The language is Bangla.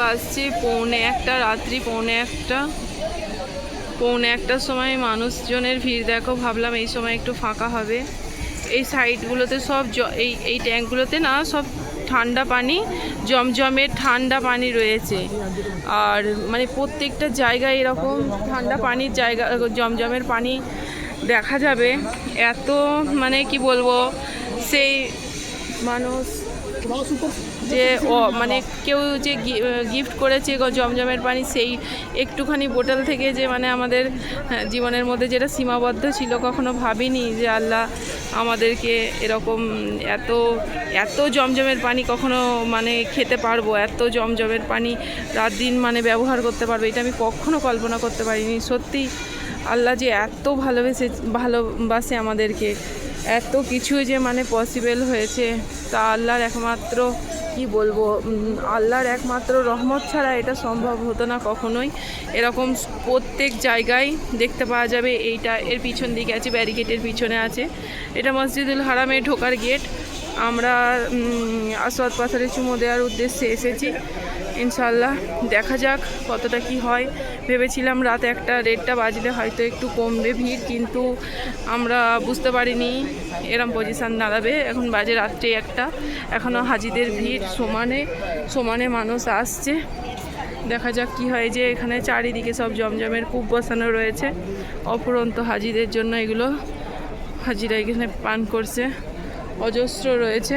বাজছে পৌনে একটা, রাত্রি পৌনে একটা। পৌনে একটার সময় মানুষজনের ভিড়, দেখো ভাবলাম এই সময় একটু ফাঁকা হবে। এই সাইডগুলোতে সব এই এই ট্যাঙ্কগুলোতে না সব ঠান্ডা পানি জমজমের ঠান্ডা পানি রয়েছে। আর মানে প্রত্যেকটা জায়গায় এরকম ঠান্ডা পানির জায়গা, জমজমের পানি দেখা যাবে। এত মানে কি বলব, সেই মানুষ যে ও মানে কেউ যে গিফট করেছে জমজমের পানি সেই একটুখানি বোতল থেকে যে মানে আমাদের হ্যাঁ, জীবনের মধ্যে যেটা সীমাবদ্ধ ছিল কখনো ভাবিনি যে আল্লাহ আমাদেরকে এরকম এত এত জমজমের পানি কখনো মানে খেতে পারব এত জমজমের পানি রাত দিন মানে ব্যবহার করতে পারব এটা আমি কখনো কল্পনা করতে পারিনি। সত্যি আল্লাহ যে এত ভালোবেসে ভালোবাসে আমাদেরকে এত কিছু যে মানে পসিবল হয়েছে। তা আল্লাহর একমাত্র, কি বলব আল্লাহর একমাত্র রহমত ছাড়া এটা সম্ভব হতো না কখনোই। এরকম প্রত্যেক জায়গায় দেখতে পাওয়া যাবে, এইটা এর পিছন দিকে আছে ব্যারিকেডের পিছনে আছে। এটা মসজিদুল হারামে ঢোকার গেট আমরা আসওয়াদ পাথরে চুমো দেওয়ার উদ্দেশ্যে এসেছি। ইনশাল্লাহ দেখা যাক কতটা কি হয়। ভেবেছিলাম রাত একটা রেটটা বাজলে হয়তো একটু কমবে ভিড়, কিন্তু আমরা বুঝতে পারিনি এরম পজিশান দাঁড়াবে। এখন বাজে রাত্রে একটা এখনও হাজিদের ভিড় সমানে সমানে মানুষ আসছে। দেখা যাক কি হয় যে এখানে চারিদিকে সব জমজমের কূপ বসানো রয়েছে। অফুরন্ত হাজিদের জন্য এগুলো হাজিরা এখানে পান করছে। অজস্র রয়েছে।